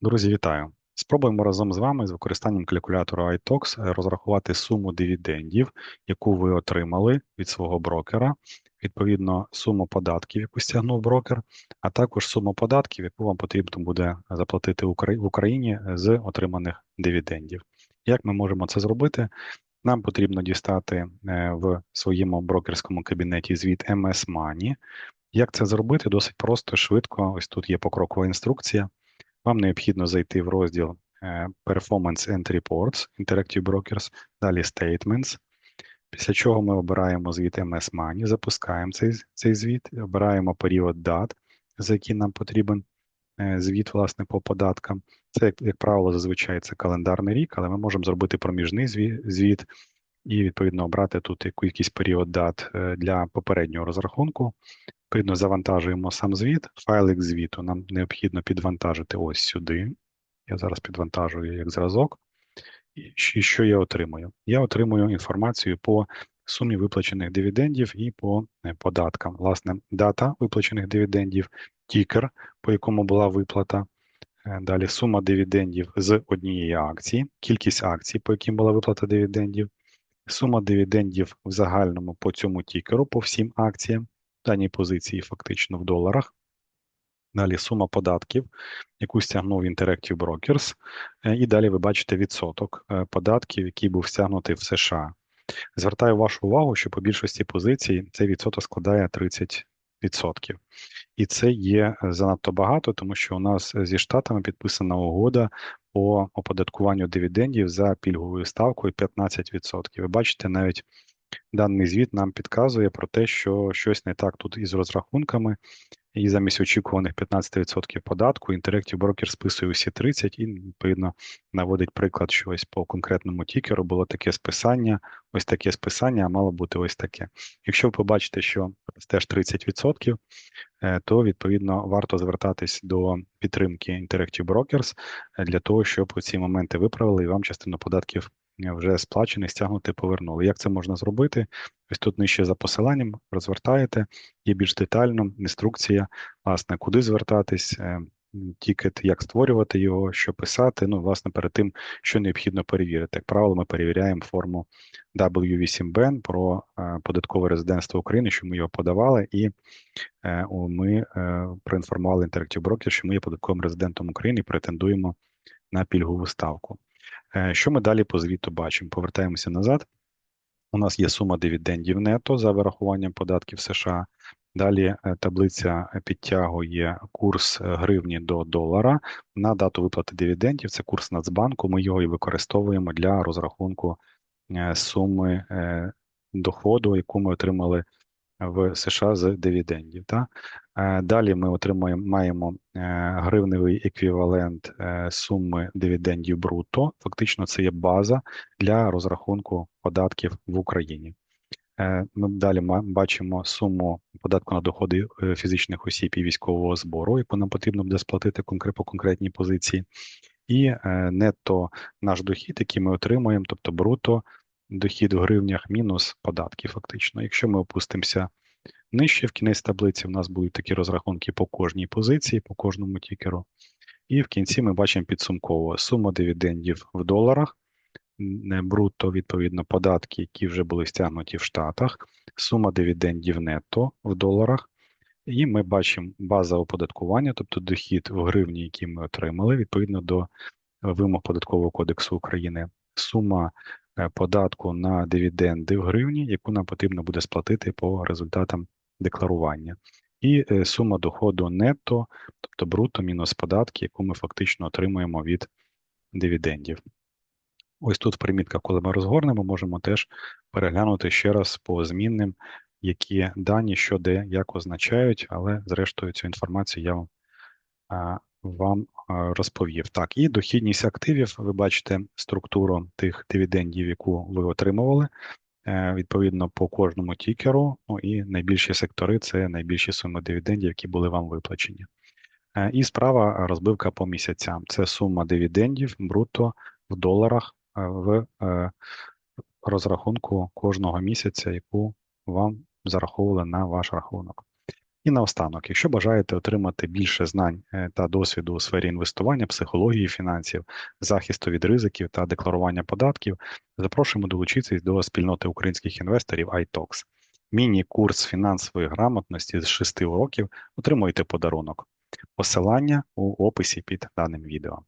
Друзі, вітаю! Спробуємо разом з вами з використанням калькулятора iTox розрахувати суму дивідендів, яку ви отримали від свого брокера, відповідно, суму податків, яку стягнув брокер, а також суму податків, яку вам потрібно буде заплатити в Україні з отриманих дивідендів. Як ми можемо це зробити? Нам потрібно дістати е, в своєму брокерському кабінеті звіт MS Money. Як це зробити? Досить просто, швидко. Ось тут є покрокова інструкція. Вам необхідно зайти в розділ е, Performance and Reports, Interactive Brokers, далі Statements. Після чого ми обираємо звіт MS Money, запускаємо цей цей звіт, обираємо період дат, за який нам потрібен е, звіт власне, по податкам. Це, як, як правило, зазвичай це календарний рік, але ми можемо зробити проміжний звіт і, відповідно, обрати тут якийсь період дат е, для попереднього розрахунку. Відповідно, завантажуємо сам звіт, файлик звіту нам необхідно підвантажити ось сюди. Я зараз підвантажую як зразок. І що я отримую? Я отримую інформацію по сумі виплачених дивідендів і по е, податкам. Власне, дата виплачених дивідендів, тікер, по якому була виплата. Е, далі сума дивідендів з однієї акції, кількість акцій, по яким була виплата дивідендів, сума дивідендів в загальному по цьому тікеру, по всім акціям даній позиції фактично в доларах. Далі сума податків, яку стягнув Interactive Brokers, е, і далі ви бачите відсоток е, податків, який був стягнутий в США. Звертаю вашу увагу, що по більшості позицій цей відсоток складає 30%. І це є занадто багато, тому що у нас зі штатами підписана угода по оподаткуванню дивідендів за пільговою ставкою 15%. Ви бачите, навіть Даний звіт нам підказує про те, що щось не так тут із розрахунками, і замість очікуваних 15% податку Interactive Broker списує усі 30% і, відповідно, наводить приклад, що ось по конкретному тікеру було таке списання, ось таке списання, а мало бути ось таке. Якщо ви побачите, що теж 30%, е, то відповідно варто звертатись до підтримки Interactive Brokers е, для того, щоб ці моменти виправили і вам частину податків вже сплачений, стягнути, повернули. Як це можна зробити? Ось тут нижче за посиланням розвертаєте, є більш детально інструкція, власне, куди звертатись, е, тікет, як створювати його, що писати. Ну, власне, перед тим, що необхідно перевірити. Як правило, ми перевіряємо форму W8BN про е, податкове резидентство України, що ми його подавали, і е, ми проінформували Interactive Broker, що ми є податковим резидентом України і претендуємо на пільгову ставку. Е, що ми далі по звіту бачимо? Повертаємося назад. У нас є сума дивідендів нето за вирахуванням податків США. Далі е, таблиця підтягує курс е, гривні до долара на дату виплати дивідендів. Це курс Нацбанку. Ми його і використовуємо для розрахунку суми доходу, яку ми отримали в США з дивідендів. Та? Е, далі ми отримуємо маємо е, гривневий еквівалент е, суми дивідендів бруто. Фактично, це є база для розрахунку податків в Україні. Ми далі бачимо суму податку на доходи фізичних осіб і військового збору, яку нам потрібно буде сплатити по конкретній позиції, і нетто наш дохід, який ми отримуємо, тобто бруто дохід в гривнях мінус податки, фактично. Якщо ми опустимося нижче в кінець таблиці, у нас будуть такі розрахунки по кожній позиції, по кожному тікеру. І в кінці ми бачимо підсумково сума дивідендів в доларах, бруто, відповідно, податки, які вже були стягнуті в Штатах, сума дивідендів нетто в доларах. І ми бачимо база оподаткування, тобто дохід в гривні, який ми отримали, відповідно до вимог податкового кодексу України, сума податку на дивіденди в гривні, яку нам потрібно буде сплатити по результатам декларування, і е, сума доходу нетто, тобто бруто мінус податки, яку ми фактично отримуємо від дивідендів. Ось тут в примітках, коли ми розгорнемо, можемо теж переглянути ще раз по змінним, які дані, що де, як означають, але зрештою цю інформацію я вам вам розповів. Так, і дохідність активів, ви бачите структуру тих дивідендів, яку ви отримували. Е, відповідно, по кожному тікеру, ну і найбільші сектори це найбільші суми дивідендів, які були вам виплачені. Е, і справа розбивка по місяцям. Це сума дивідендів бруто в доларах е, в розрахунку кожного місяця, яку вам зараховували на ваш рахунок. І наостанок, якщо бажаєте отримати більше знань е, та досвіду у сфері інвестування, психології фінансів, захисту від ризиків та декларування податків, запрошуємо долучитись до спільноти українських інвесторів iTalks. Міні-курс фінансової грамотності з 6 уроків отримуєте подарунок. Посилання у описі під даним відео.